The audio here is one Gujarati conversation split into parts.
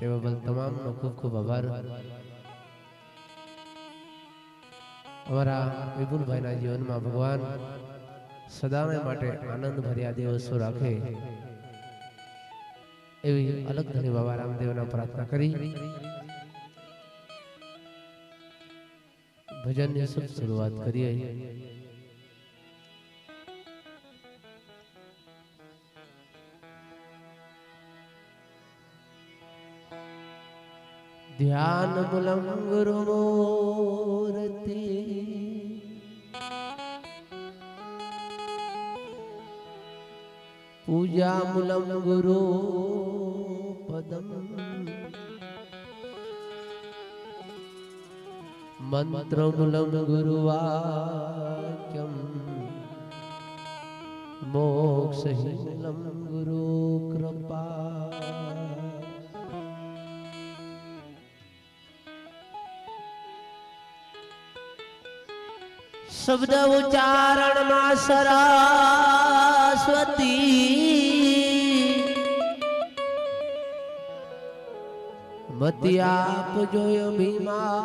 તે બદલ તમામનો ખૂબ ખૂબ આભાર. અમારા વિપુલભાઈના જીવનમાં ભગવાન સદાને માટે આનંદ ભર્યા દિવસો રાખે. એવી અલગ ધણી બાબા રામદેવના પ્રાર્થના કરી. ભજનની શુભ શરૂઆત કરીએ. ધ્યાન મુલમ ગુરુ મૂર્તિ પૂજા મુલમ ગુરુ પદમ મંત્ર મુલમ ગુરુવાક્યમ મોક્ષ મુલમ ગુરુ કૃપા શબ્દ ઉચ્ચારણમાં સરસ્વતી. મતી આપ જોયો ભીમા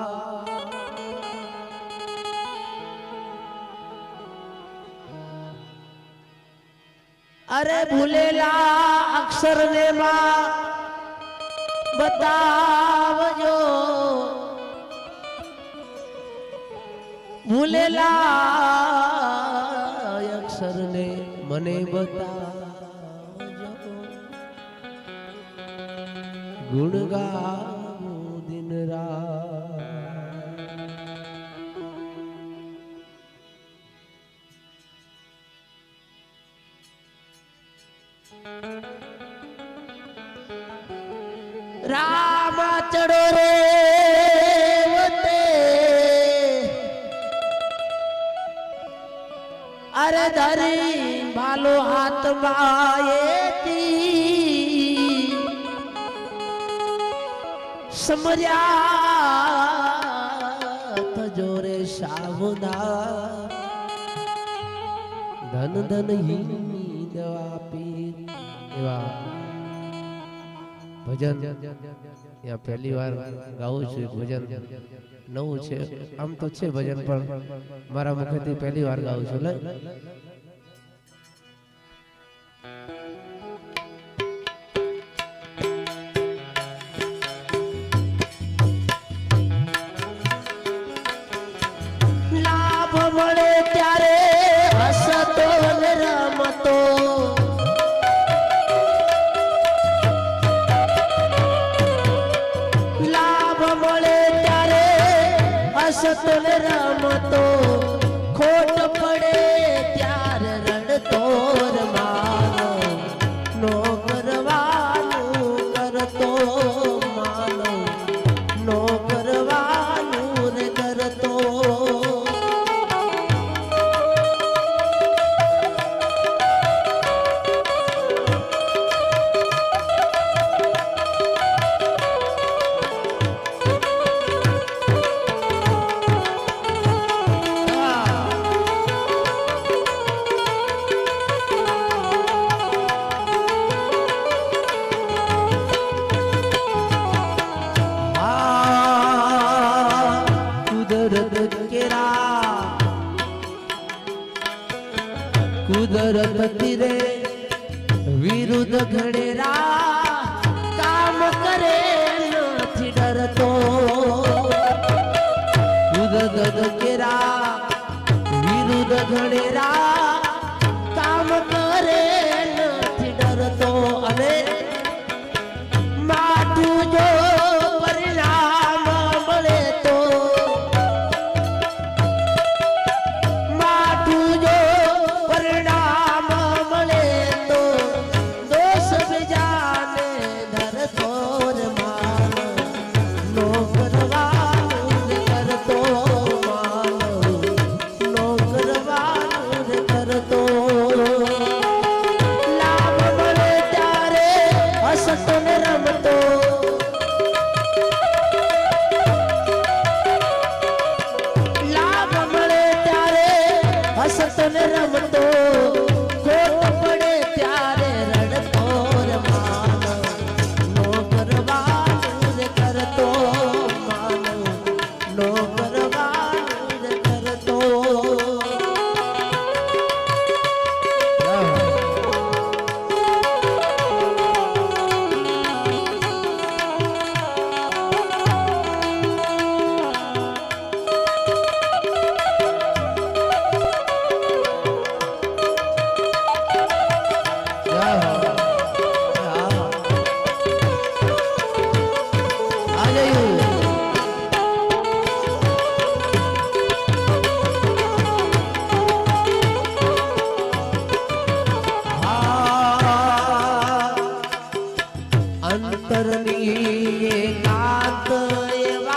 અરે ભૂલેલા અક્ષર ને માં બતાવજો. ભૂલેલા અક્ષર ને મને બતા ગુણ ધરી ભાલો હાથમાં સમર્યા થજો રે સાવધા ધન ધન હી દવા પીર એવા ભજન. ત્યાં પહેલી વાર ગાવું છું, ભજન નવું છે. આમ તો છે ભજન, પણ મારા મુખેથી પહેલી વાર ગાઉં છું લે હસતો રામ રમતો કેરા વિરુદ્ધ ઘડેરા కనరముతో કાત એવા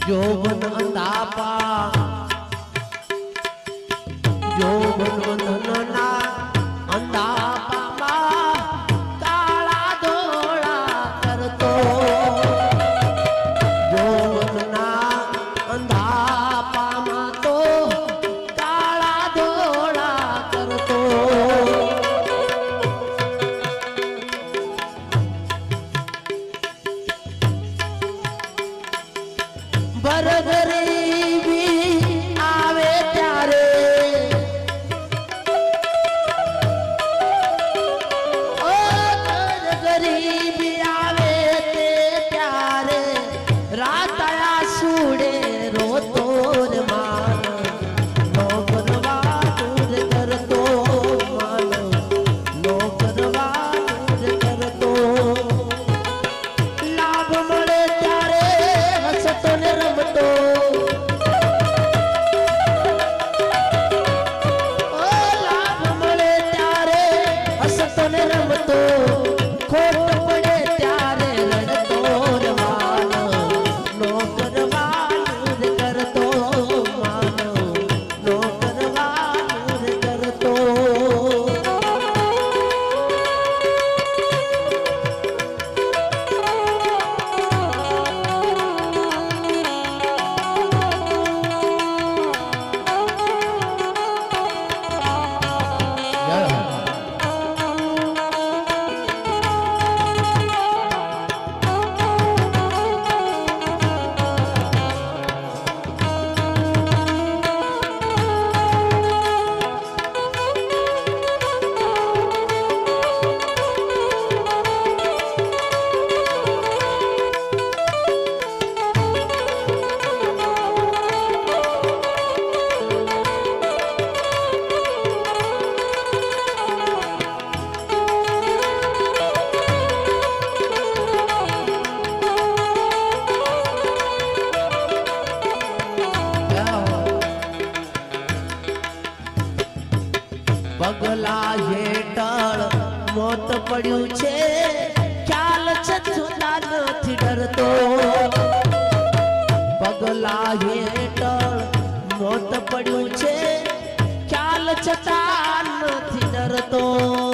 જોવન અંતાપા money. પગલા હેઠળ મોત પડ્યું છે. ખ્યાલ છે જોતા નથી ડરતો. પગલા હેઠળ મોત પડ્યું છે. ખ્યાલ છતાં નથી ડરતો.